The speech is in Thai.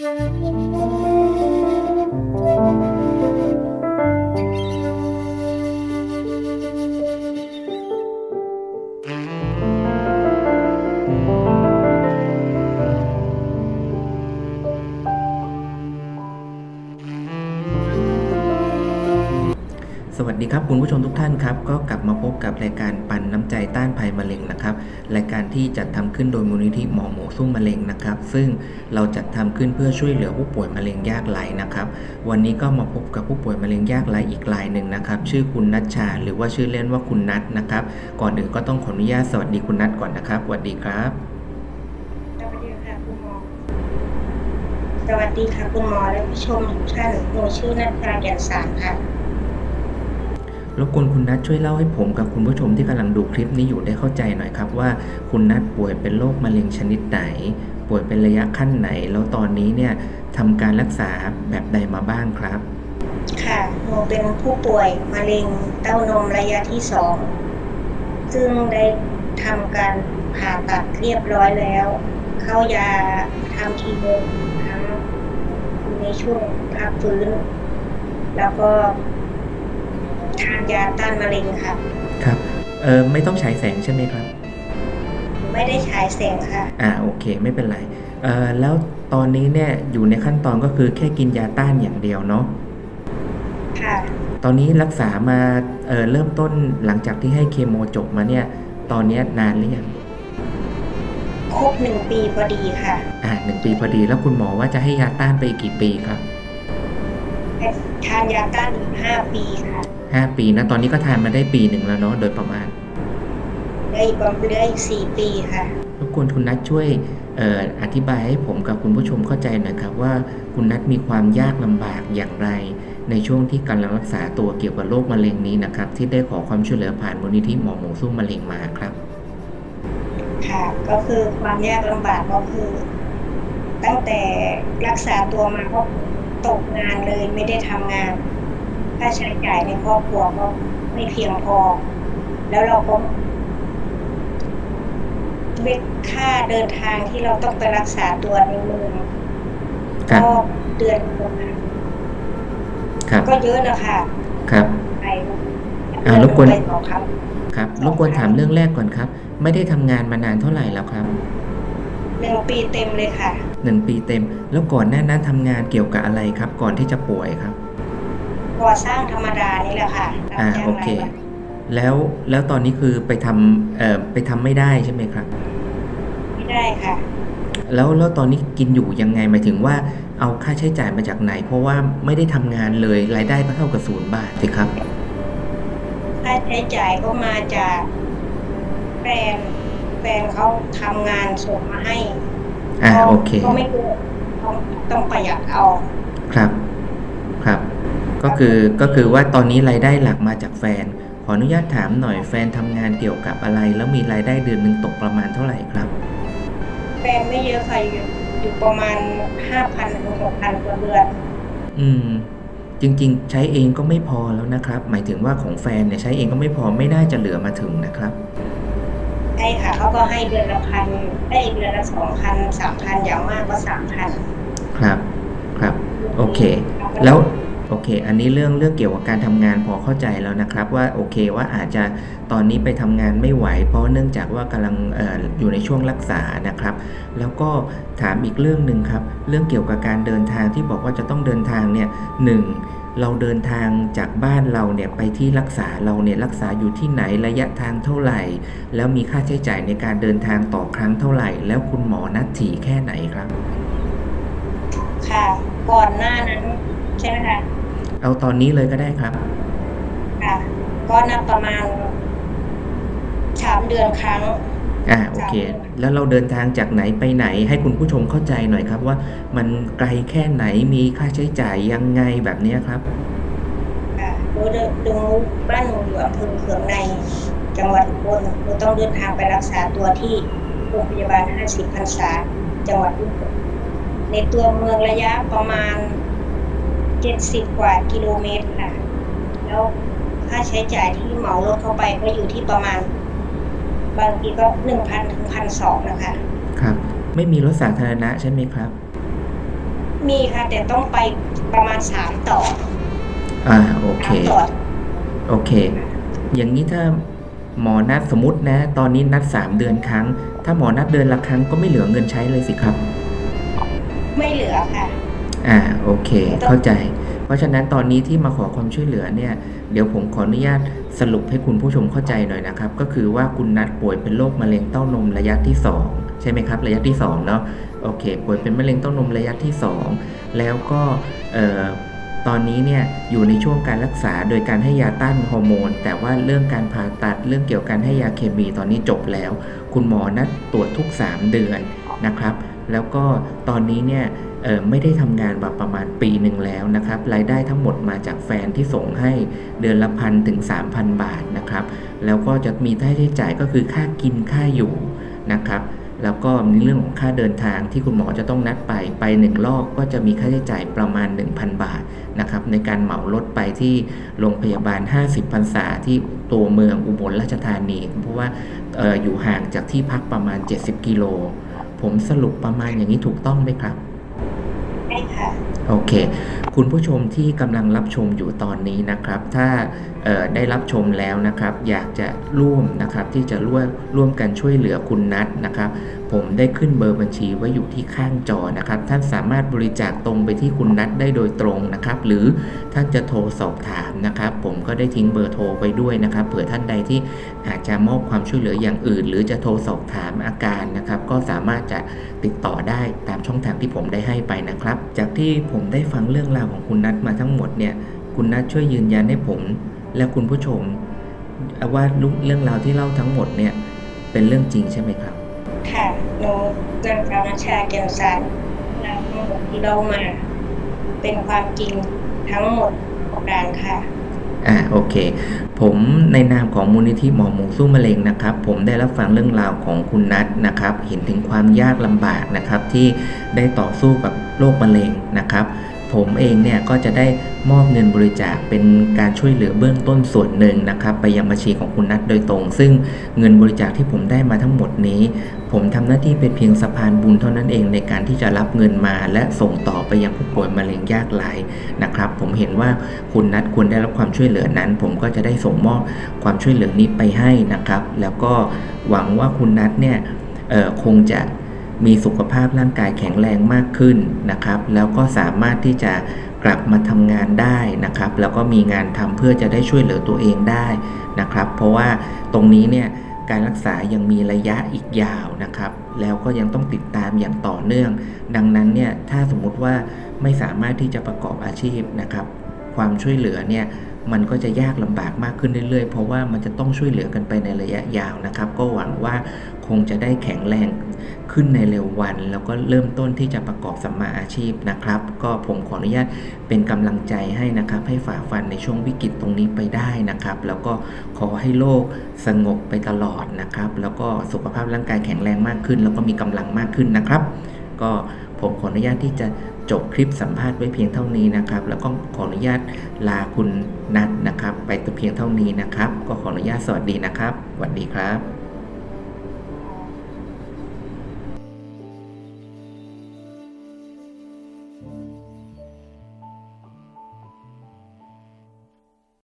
Thank you. สวัสดีครับคุณผู้ชมทุกท่านครับ ก็กลับมาพบกับรายการปันน้ำใจต้านภัยมะเร็งนะครับ รายการที่จัดทำขึ้นโดยมูลนิธิหมอหมูสู้มะเร็งนะครับ ซึ่งเราจัดทำขึ้นเพื่อช่วยเหลือผู้ป่วยมะเร็งยากไร้นะครับ วันนี้ก็มาพบกับผู้ป่วยมะเร็งยากไร้อีกรายหนึ่งนะครับ ชื่อคุณนัชชา หรือว่าชื่อเล่นว่าคุณนัทนะครับ ก่อนอื่นก็ต้องขออนุญาตสวัสดีคุณนัทก่อนนะครับสวัสดีครับ สวัสดีค่ะคุณหมอ สวัสดีค่ะคุณหมอและผู้ชมทุกท่านหนูชื่อนัทชาแก่นสารค่ะ รบกวนคุณนัทช่วยเล่าให้ผมกับคุณผู้ชมที่กำลังดูคลิปนี้อยู่ได้เข้าใจหน่อยครับว่าคุณนัทป่วยเป็นโรคมะเร็งชนิดไหน ป่วยเป็นระยะขั้นไหน แล้วตอนนี้เนี่ยทำการรักษาแบบใดมาบ้างครับ ค่ะหนูเป็นผู้ป่วยมะเร็งเต้านมระยะที่สองซึ่งได้ทำการผ่าตัดเรียบร้อยแล้ว เข้ายาทำคีโมทั้งในช่วงพักฟื้น แล้วก็ ทานยาต้านมะเร็งค่ะ ครับเออไม่ต้องฉายแสงใช่ไหมครับ ไม่ได้ฉายแสงค่ะ อ่าโอเคไม่เป็นไรเออแล้วตอนนี้เนี่ยอยู่ในขั้นตอนก็คือแค่กินยาต้านอย่างเดียวเนาะค่ะ ตอนนี้รักษามาเออเริ่มต้นหลังจากที่ให้เคโมจบมาเนี่ย ตอนเนี้ยนานหรือยังครบหนึ่งปีพอดีค่ะ อ่าหนึ่งปีพอดีแล้วคุณหมอว่าจะให้ยาต้านไปอีกกี่ปีครับ ทานยาต้านอีกห้าปีค่ะ ห้าปีนะตอนนี้ก็ทานมาได้ปีหนึ่งแล้วเนาะโดยประมาณ ได้อีกประมาณได้อีกสี่ปีค่ะรบกวนคุณนัทช่วยเอ่ออธิบายให้ผมกับคุณผู้ชมเข้าใจหน่อยครับว่าคุณนัทมีความยากลำบากอย่างไร ในช่วงที่กำลังรักษาตัวเกี่ยวกับโรคมะเร็งนี้นะครับ ที่ได้ขอความช่วยเหลือผ่านมูลนิธิหมอหมูสู้มะเร็งมาครับค่ะก็คือความยากลำบากก็คือ ตั้งแต่รักษาตัวมาก็ตกงานเลยไม่ได้ทำงาน ค่าใช้จ่ายในครอบครัวก็ไม่เพียงพอ แล้วเราก็เวทค่าเดินทางที่เราต้องไปรักษาตัวในเมืองครับก็เดือนละครับก็เยอะนะคะครับไปอ่ารบกวนไปสองครั้งครับรบกวนถามเรื่องแรกก่อนครับ ไม่ได้ทำงานมานานเท่าไหร่แล้วครับหนึ่งปีเต็มเลยค่ะหนึ่งปีเต็ม แล้วก่อนหน้านั้นทำงานเกี่ยวกับอะไรครับ ก่อนที่จะป่วยครับ ก่อสร้างธรรมดานี่แหละค่ะรับอ่าจ้างโอเครายวันแล้วแล้วตอนนี้คือไปทำเอ่อไปทำไม่ได้ใช่ไหมครับ ไม่ได้ค่ะ แล้วแล้วตอนนี้กินอยู่ยังไงหมายถึงว่าเอาค่าใช้จ่ายมาจากไหน เพราะว่าไม่ได้ทำงานเลยรายได้ก็เท่ากับศูนย์บาทสิครับ ค่าใช้จ่ายก็มาจากแฟนแฟนเขาทำงานส่งมาให้อ่าก็โอเคก็ไม่เกินต้องต้องประหยัดเอา ครับ ครับ ก็คือก็คือว่าตอนนี้รายได้หลักมาจากแฟน ขออนุญาตถามหน่อยแฟนทำงานเกี่ยวกับอะไร แล้วมีรายได้เดือนหนึ่งตกประมาณเท่าไหร่ครับ แฟนไม่เยอะค่ะอยู่อยู่ประมาณห้าพันถึงหกพันต่อเดือนอืม จริงๆ ใช้เองก็ไม่พอแล้วนะครับ หมายถึงว่าของแฟนเนี่ยใช้เองก็ไม่พอไม่น่าจะเหลือมาถึงนะครับ ใช่ค่ะเขาก็ให้เดือนละพันได้เดือนละสองพันสามพันอย่างมากก็สามพัน ครับ ครับ โอเค แล้ว โอเค อันนี้เรื่องเรื่องเกี่ยวกับการทำงานพอเข้าใจแล้วนะครับว่าโอเคว่าอาจจะตอนนี้ไปทำงานไม่ไหว เพราะเนื่องจากว่ากำลังอออยู่ในช่วงรักษานะครับ แล้วก็ถามอีกเรื่องหนึ่งครับ เรื่องเกี่ยวกับการเดินทางที่บอกว่าจะต้องเดินทางเนี่ยหนึ่งเราเดินทางจากบ้านเราเนี่ยไปที่รักษาเราเนี่ยรักษาอยู่ที่ไหนระยะทางเท่าไหร่ แล้วมีค่าใช้จ่ายในการเดินทางต่อครั้งเท่าไหร่ แล้วคุณหมอนัดถี่แค่ไหนครับ ค่ะ ก่อนหน้านั้นใช่ไหมคะ เอาตอนนี้เลยก็ได้ครับ ค่ะ ก็นับประมาณสามเดือนครั้ง อ่าโอเค แล้วเราเดินทางจากไหนไปไหน ให้คุณผู้ชมเข้าใจหน่อยครับว่ามันไกลแค่ไหนมีค่าใช้จ่ายยังไงแบบเนี้ยครับค่ะโดยโดยบ้านหนูอยู่อำเภอเขืองใน จังหวัดอุบลหนูต้องเดินทางไปรักษาตัวที่โรงพยาบาล 50พรรษา จังหวัดอุบลในตัวเมืองระยะประมาณ 70กว่ากิโลเมตรค่ะ แล้วค่าใช้จ่ายที่เหมารถเข้าไปก็อยู่ที่ประมาณ บางทีก็1,000ถึง1,200นะคะ ครับ ไม่มีรถสาธารณะใช่ไหมครับ มีค่ะ แต่ต้องไปประมาณสามต่อ อ่าโอเค สามต่อ โอเค อย่างนี้ถ้าหมอนัดสมมตินะ ตอนนี้นัด3เดือนครั้ง ถ้าหมอนัดเดือนละครั้งก็ไม่เหลือเงินใช้เลยสิครับ ไม่เหลือค่ะ อ่าโอเค เข้าใจ เพราะฉะนั้นตอนนี้ที่มาขอความช่วยเหลือเนี่ยเดี๋ยวผมขออนุญาตสรุปให้คุณผู้ชมเข้าใจหน่อยนะครับ ก็คือว่าคุณนัดป่วยเป็นโรคมะเร็งเต้านมระยะที่ 2 ใช่ไหมครับ ระยะที่2เนาะโอเค ป่วยเป็นมะเร็งเต้านมระยะที่ 2 แล้วก็เอ่อตอนนี้เนี่ยอยู่ในช่วงการรักษาโดยการให้ยาต้านฮอร์โมน แต่ว่าเรื่องการผ่าตัดเรื่องเกี่ยวกับการให้ยาเคมีตอนนี้จบแล้ว คุณหมอนัดตรวจทุก 3 เดือนนะครับ แล้วก็ตอนนี้เนี่ย ไม่ได้ทำงานมาประมาณปีหนึ่งแล้วนะครับ รายได้ทั้งหมดมาจากแฟนที่ส่งให้เดือนละพันถึง 3,000 บาทนะครับ แล้วก็จะมีค่าใช้จ่ายก็คือค่ากินค่าอยู่นะครับแล้วก็ในเรื่องของค่าเดินทางที่คุณหมอจะต้องนัดไปไปหนึ่งรอบก็จะมีค่าใช้จ่ายประมาณ 1,000 บาทนะครับในการเหมารถไปที่โรงพยาบาล 50พรรษาที่ตัวเมืองอุบลราชธานี เพราะว่าอออยู่ห่างจากที่พักประมาณ 70 กิโล ผมสรุปประมาณอย่างนี้ถูกต้องไหมครับ โอเค คุณผู้ชมที่กำลังรับชมอยู่ตอนนี้นะครับ ถ้าได้รับชมแล้วนะครับ อยากจะร่วมนะครับที่จะร่วมร่วมกันช่วยเหลือคุณนัทนะครับ ผมได้ขึ้นเบอร์บัญชีไว้อยู่ที่ข้างจอนะครับ ท่านสามารถบริจาคตรงไปที่คุณนัทได้โดยตรงนะครับ หรือท่านจะโทรสอบถามนะครับ ผมก็ได้ทิ้งเบอร์โทรไปด้วยนะครับ เผื่อท่านใดที่อาจจะมอบความช่วยเหลืออย่างอื่น หรือจะโทรสอบถามอาการนะครับ ก็สามารถจะติดต่อได้ตามช่องทางที่ผมได้ให้ไปนะครับ จากที่ผมได้ฟังเรื่องราวของคุณนัทมาทั้งหมดเนี่ย คุณนัทช่วยยืนยันให้ผม และคุณผู้ชมว่าเรื่องราวที่เล่าทั้งหมดเนี่ยเป็นเรื่องจริงใช่ไหมครับ ค่ะหนูนางสาวนัชชาแก้วสารนางทั้งหมดที่เรามา เป็นความจริงทั้งหมดของการค่ะ อ่าโอเค ผมในนามของมูลนิธิหมอหมูสู้มะเร็งนะครับ ผมได้รับฟังเรื่องราวของคุณนัทนะครับ เห็นถึงความยากลำบากนะครับที่ได้ต่อสู้กับโรคมะเร็งนะครับ ผมเองเนี่ยก็จะได้มอบเงินบริจาคเป็นการช่วยเหลือเบื้องต้นส่วนหนึ่งนะครับ ไปยังบัญชีของคุณนัทโดยตรง ซึ่งเงินบริจาคที่ผมได้มาทั้งหมดนี้ ผมทำหน้าที่เป็นเพียงสะพานบุญเท่านั้นเองในการที่จะรับเงินมาและส่งต่อไปยังผู้ป่วยมะเร็งยากไร้นะครับ ผมเห็นว่าคุณนัทควรได้รับความช่วยเหลือนั้น ผมก็จะได้ส่งมอบความช่วยเหลือนี้ไปให้นะครับ แล้วก็หวังว่าคุณนัทเนี่ยคงจะ มีสุขภาพร่างกายแข็งแรงมากขึ้นนะครับ แล้วก็สามารถที่จะกลับมาทำงานได้นะครับ แล้วก็มีงานทำเพื่อจะได้ช่วยเหลือตัวเองได้นะครับ เพราะว่าตรงนี้เนี่ยการรักษายังมีระยะอีกยาวนะครับ แล้วก็ยังต้องติดตามอย่างต่อเนื่อง ดังนั้นเนี่ยถ้าสมมุติว่าไม่สามารถที่จะประกอบอาชีพนะครับ ความช่วยเหลือเนี่ยมันก็จะยากลำบากมากขึ้นเรื่อยๆ เพราะว่ามันจะต้องช่วยเหลือกันไปในระยะยาวนะครับ ก็หวังว่า งจะได้แข็งแรงขึ้นในเร็ววัน แล้วก็เริ่มต้นที่จะประกอบสัมมาอาชีพนะครับ ก็ผมขออนุญาตเป็นกำลังใจให้นะครับ ให้ฝ่าฟันในช่วงวิกฤตตรงนี้ไปได้นะครับ แล้วก็ขอให้โลกสงบไปตลอดนะครับ แล้วก็สุขภาพร่างกายแข็งแรงมากขึ้น แล้วก็มีกำลังมากขึ้นนะครับ ก็ผมขออนุญาตที่จะจบคลิปสัมภาษณ์ไว้เพียงเท่านี้นะครับ แล้วก็ขออนุญาตลาคุณนัทนะครับ ไปแต่เพียงเท่านี้นะครับ ก็ขออนุญาตสวัสดีนะครับสวัสดีครับ